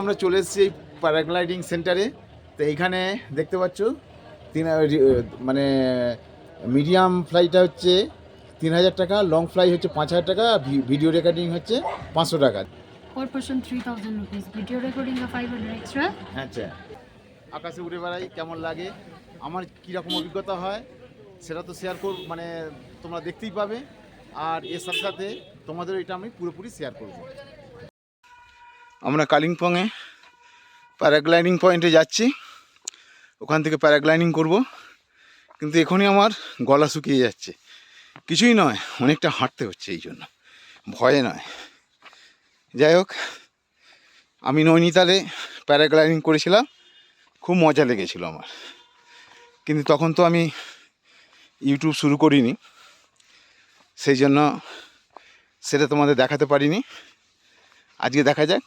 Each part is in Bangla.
আমরা চলে এসেছি এই প্যারাগ্লাইডিং সেন্টারে তো এইখানে দেখতে পাচ্ছ তিন মানে মিডিয়াম ফ্লাইটা হচ্ছে তিন হাজার টাকা লং ফ্লাই হচ্ছে পাঁচ হাজার টাকা ভিডিও রেকর্ডিং হচ্ছে পাঁচশো টাকা। Person 3000 rupees. Video recording of 500 extra. আচ্ছা। আকাশে উড়ে বেড়াই কেমন লাগে? আমার কীরকম অভিজ্ঞতা হয় সেটা তো শেয়ার কর মানে তোমরা দেখতেই পাবে। আর এর সাথে সাথে তোমাদের এটা আমি পুরোপুরি শেয়ার করব। আমরা কালিম্পংয়ে প্যারাগ্লাইডিং পয়েন্টে যাচ্ছি। ওখান থেকে প্যারাগ্লাইডিং করব। কিন্তু এখনই আমার গলা শুকিয়ে যাচ্ছে। কিছুই নয়, অনেকটা হাঁটতে হচ্ছে এই জন্য। ভয়ে নয়। যাই হোক, আমি নৈনিতালে প্যারাগ্লাইডিং করেছিলাম। খুব মজা লেগেছিল আমার। কিন্তু তখন তো আমি ইউটিউব শুরু করিনি। সেই জন্য সেটা তোমাদের দেখাতে পারিনি। আজকে দেখা যাক।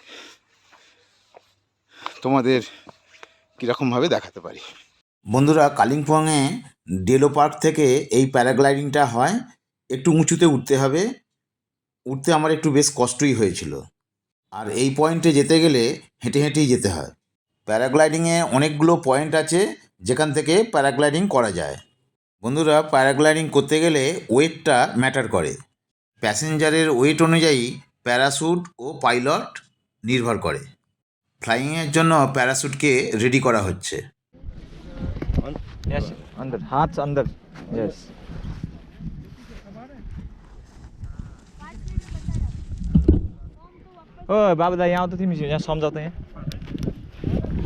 তোমাদের কীরকমভাবে দেখাতে পারি? বন্ধুরা, কালিম্পংয়ে ডেলো পার্ক থেকে এই প্যারাগ্লাইডিংটা হয়। একটু উঁচুতে উঠতে হবে। উঠতে আমার একটু বেশ কষ্টই হয়েছিল। আর এই পয়েন্টে যেতে গেলে হেঁটে হেঁটেই যেতে হয়। প্যারাগ্লাইডিংয়ে অনেকগুলো পয়েন্ট আছে, যেখান থেকে প্যারাগ্লাইডিং করা যায়। বন্ধুরা, প্যারাগ্লাইডিং করতে গেলে ওয়েটটা ম্যাটার করে। প্যাসেঞ্জারের ওয়েট অনুযায়ী প্যারাশুট ও পাইলট নির্ভর করে। ফ্লাইংয়ের জন্য প্যারাশুটকে রেডি করা হচ্ছে यस अंदर हाथ अंदर यस ओ बाबु दा यहाँ आउँदा तिमी यहाँ सम्झाउ त यहाँ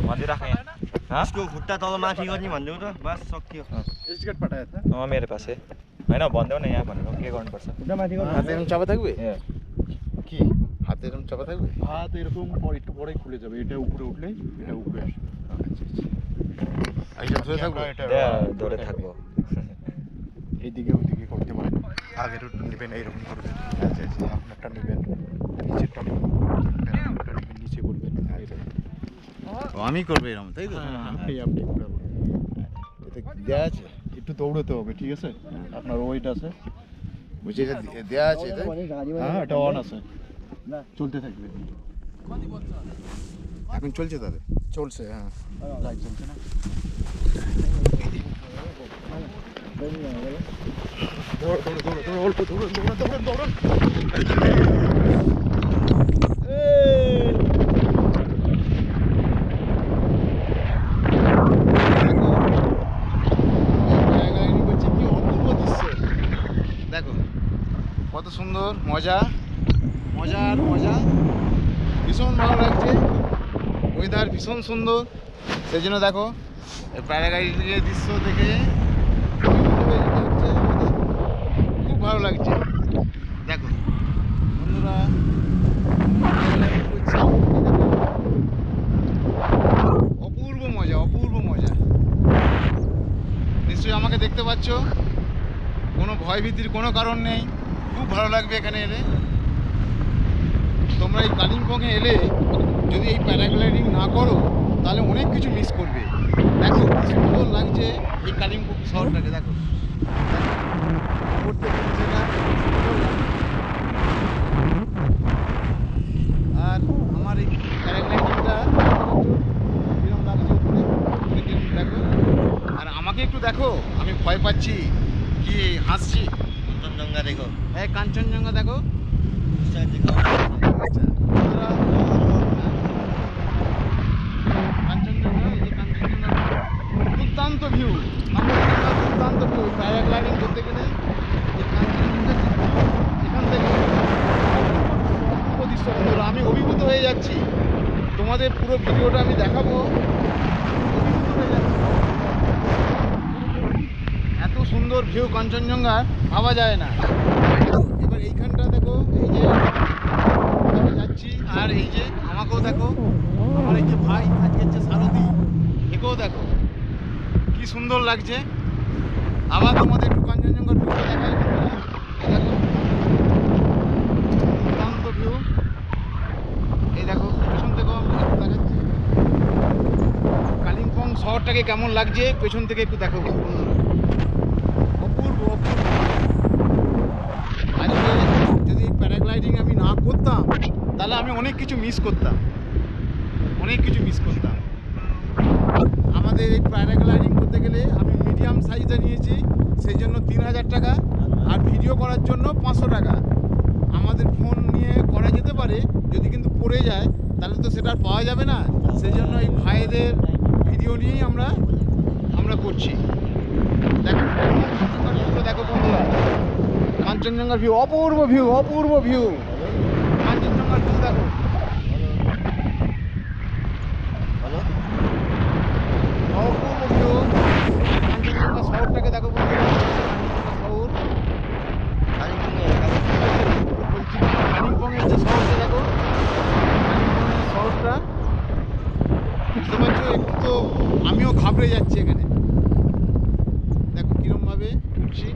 भनिदिइराख यहाँ हाँ उसको खुट्टा तल माथि गर्ने भनिदेऊ त बस सकियो अँ मेरो पास है होइन भनिदेऊ न यहाँ भनेर के गर्नुपर्छ खुट्टा माथि হাতে এরকম এরকম চাপা থাকবে? ভাত এরকম পর একটু পরেই খুলে যাবে এটা উপরে উঠলে এটা উপরে আসবে। আচ্ছা, আচ্ছা। ধরে থাকব? এটা হ্যাঁ, ধরে থাকব। এইদিকে ওইদিকে করতে পারেন। আগের নেবেন এইরকম করবেন আচ্ছা আচ্ছা। আপনারটা নেবেন নিচেরটা নেবেন নিচে করবেন। আচ্ছা, আচ্ছা। আমি করব এরকম তাই তো? হ্যাঁ, হ্যাঁ, আপনি আপনি দেওয়া আছে? একটু দৌড়তে হবে ঠিক আছে? আপনার ওয়েট আছে। বুঝে এটা দেওয়া আছে হ্যাঁ এটা অন আছে। চলতে থাকবে এখন চলছে তাহলে চলছে হ্যাঁ লাইট চলছে না দৌড়ো দৌড়ো দৌড়ো দৌড়ো অল্প দৌড়ো দৌড়ো দৌড়ো দৌড়ো প্যারাগ্লাইডিং করছে কি অপূর্ব দৃশ্য দেখো কত সুন্দর মজা মজা আর মজা। ভীষণ ভালো লাগছে। ওয়েদার ভীষণ সুন্দর। সেই জন্য দেখো, এই প্যারাগ্লাইডিংয়ের দৃশ্য দেখে। খুব ভালো লাগছে। দেখো, বন্ধুরা, অপূর্ব মজা অপূর্ব মজা। নিশ্চয়ই আমাকে দেখতে পাচ্ছ। কোনো ভয়ভীতির কোনো কারণ নেই। খুব ভালো লাগবে এখানে এলে। তোমরা এই কালিম্পংয়ে এলে যদি এই প্যারাগ্লাইডিং না করো তাহলে অনেক কিছু মিস করবে। দেখো সুন্দর লাগছে এই কালিম্পং শহরটাকে দেখো। আর আমার এই প্যারাগ্লাইডিংটা দেখো। আর আমাকে একটু দেখো আমি ভয় পাচ্ছি কি হাসছি। কাঞ্চনজঙ্ঘা দেখো। হ্যাঁ কাঞ্চনজঙ্ঘা দেখো। দুর্দান্ত ভিউ দুর্দান্ত ভিউ প্যারাগ্লাইডিং করতে এখান থেকে আমি অভিভূত হয়ে যাচ্ছি। তোমাদের পুরো ভিডিওটা আমি দেখাবো। এত সুন্দর ভিউ কাঞ্চনজঙ্ঘা ভাবা যায় না। এবার এইখানটা দেখো এই যে আমি যাচ্ছি আর এই যে আমাকেও দেখো আমার এই যে ভাই আজকে হচ্ছে সারথি একেও দেখো কি সুন্দর লাগছে। আবার তোমাদের একটু কাঞ্চনজঙ্ঘার ভিউটা দেখাই। দুর্দান্ত ভিউ এই দেখো, পেছন থেকেও আমি একটু দেখাচ্ছি। কালিম্পং শহরটাকে কেমন লাগছে? পেছন থেকে একটু দেখো অপূর্ব অপূর্ব। আজকে যদি প্যারাগ্লাইডিং আমি না করতাম, তাহলে আমি অনেক কিছু মিস করতাম। অনেক কিছু মিস করতাম। আমাদের এই প্যারাগ্লাইডিং করতে গেলে আমি মিডিয়াম সাইজটা নিয়েছি, সেই জন্য তিন হাজার টাকা। আর ভিডিও করার জন্য পাঁচশো টাকা। আমাদের ফোন নিয়ে করা যেতে পারে, যদি কিন্তু পড়ে যায়, তাহলে তো সেটা আর পাওয়া যাবে না। সেই জন্য এই ভাইদের ভিডিও নিয়েই আমরা আমরা করছি। দেখো দেখো বন্ধুরা। কাঞ্চনজঙ্ঘার ভিউ অপূর্ব ভিউ অপূর্ব ভিউ কাঞ্চনজঙ্ঘার ভিউ দেখো হ্যালো অপূর্ব ভিউ কাঞ্চনজঙ্ঘা শহরটাকে দেখো বন্ধুরা কাঞ্চনজঙ্ঘা শহর কালিম্পংয়ে বলছি কালিম্পংয়ের যে শহরটা দেখো কালিম্পংয়ের শহরটা বুঝতে পারছ একটু তো আমিও ঘাবড়ে যাচ্ছি এখানে দেখো কিরমভাবে উঠছি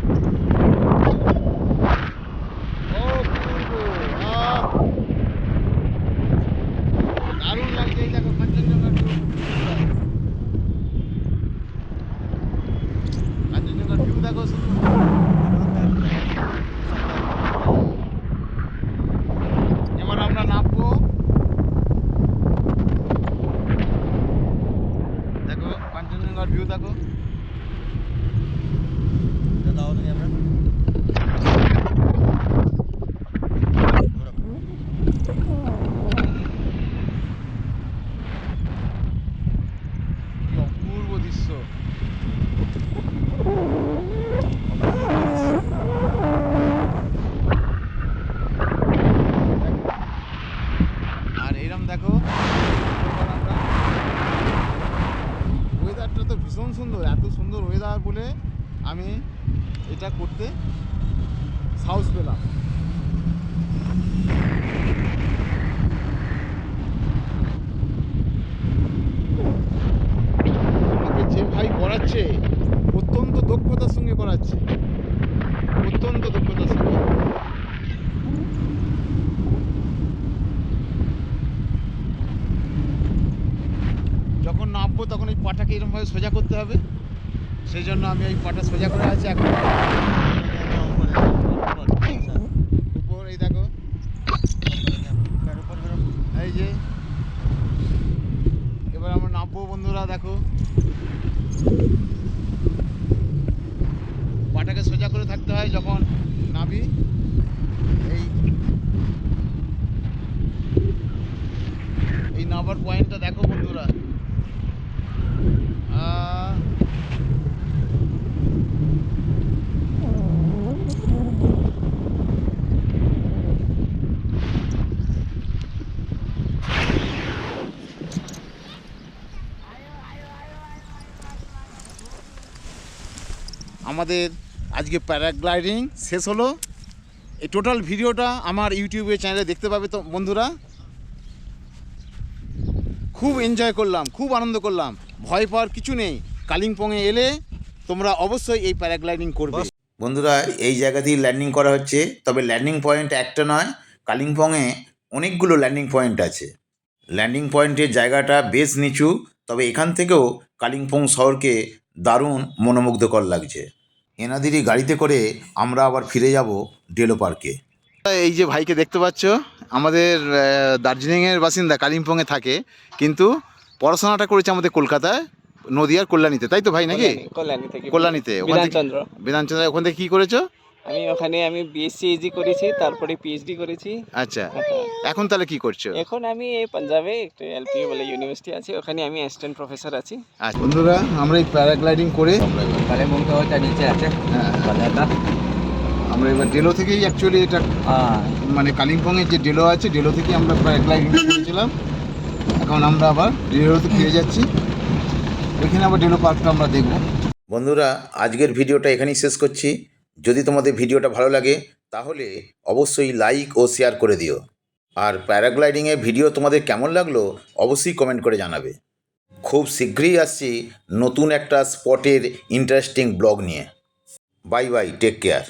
অপূর্ব আহ! দারুণ লাগছে এই দেখো কাঞ্চনজঙ্ঘার view। কাঞ্চনজঙ্ঘার ভিউ দেখো শুধু এবার আমরা নামবো দেখো কাঞ্চনজঙ্ঘার ভিউ দেখো দাও তুমি আমরা কি অপূর্ব দৃশ্য আর এরম দেখো ওয়েদারটা তো ভীষণ সুন্দর এত সুন্দর ওয়েদার বলে আমি এটা করতে সাহস পেলাম। যে ভাই করাচ্ছে অত্যন্ত দক্ষতার সঙ্গে করাচ্ছে অত্যন্ত দক্ষতার সঙ্গে। যখন নামবো তখন এই পাটাকে এরকমভাবে সোজা করতে হবে। সেই জন্য আমি এই পাটা সোজা করে আছি, এখন উপর যে, এবার আমরা নামবো বন্ধুরা, দেখো। পাটাকে সোজা করে থাকতে হয় যখন নাবি এই এই নাবার পয়েন্টটা দেখো বন্ধুরা আহ, আমাদের আজকে প্যারাগ্লাইডিং শেষ হলো। এই টোটাল ভিডিওটা আমার ইউটিউবে চ্যানেলে দেখতে পাবে তো বন্ধুরা। খুব এনজয় করলাম, খুব আনন্দ করলাম। ভয় পাওয়ার কিছু নেই। কালিম্পংয়ে এলে তোমরা অবশ্যই এই প্যারাগ্লাইডিং করবে। বন্ধুরা, এই জায়গাতেই ল্যান্ডিং করা হচ্ছে। তবে ল্যান্ডিং পয়েন্ট একটা নয়, কালিম্পংয়ে অনেকগুলো ল্যান্ডিং পয়েন্ট আছে। ল্যান্ডিং পয়েন্টের জায়গাটা বেশ নিচু, তবে এখান থেকেও কালিম্পং শহরকে দারুণ মনোমুগ্ধকর লাগছে। এনাদেরই গাড়িতে করে আমরা আবার ফিরে যাব ডেলো পার্কে। এই যে ভাইকে দেখতে পাচ্ছ আমাদের দার্জিলিংয়ের বাসিন্দা কালিম্পংয়ে থাকে কিন্তু পড়াশোনাটা করেছে আমাদের কলকাতায় নদিয়ার কল্যাণীতে তাই তো ভাই নাকি? কল্যাণী- কল্যাণী কল্যাণীতে থেকে বিধানচন্দ্র। বিধানচন্দ্র ওখান থেকে কী করেছ? আমি ওখানে আমি বিএসসি ইজি করেছি তারপরে পিএইচডি করেছি। আচ্ছা এখন তাহলে কি করছ? এখন আমি এই পাঞ্জাবে একটা এলপি বলে ইউনিভার্সিটি আছে ওখানে আমি অ্যাসিস্ট্যান্ট প্রফেসর আছি। আচ্ছা। বন্ধুরা আমরা এই প্যারাগ্লাইডিং করে কালিম্পং তো ওটা নিচে আছে হ্যাঁ, আমরা এবার ডেলো থেকেই অ্যাকচুয়ালি এটা মানে কালিম্পংয়ের যে ডেলো আছে ডেলো থেকে আমরা প্যারাগ্লাইডিং করেছিলাম। এখন আমরা আবার ডেলোতে ফিরে যাচ্ছি। ওইখানে আবার ডেলো পার্কটা আমরা দেখব। বন্ধুরা আজকের ভিডিওটা এখানেই শেষ করছি। যদি তোমাদের ভিডিওটা ভালো লাগে, তাহলে অবশ্যই লাইক ও শেয়ার করে দিও। আর প্যারাগ্লাইডিংয়ের ভিডিও তোমাদের কেমন লাগল, অবশ্যই কমেন্ট করে জানাবে। খুব শীঘ্রই আসছি নতুন একটা স্পটের ইন্টারেস্টিং ব্লগ নিয়ে। Bye bye take care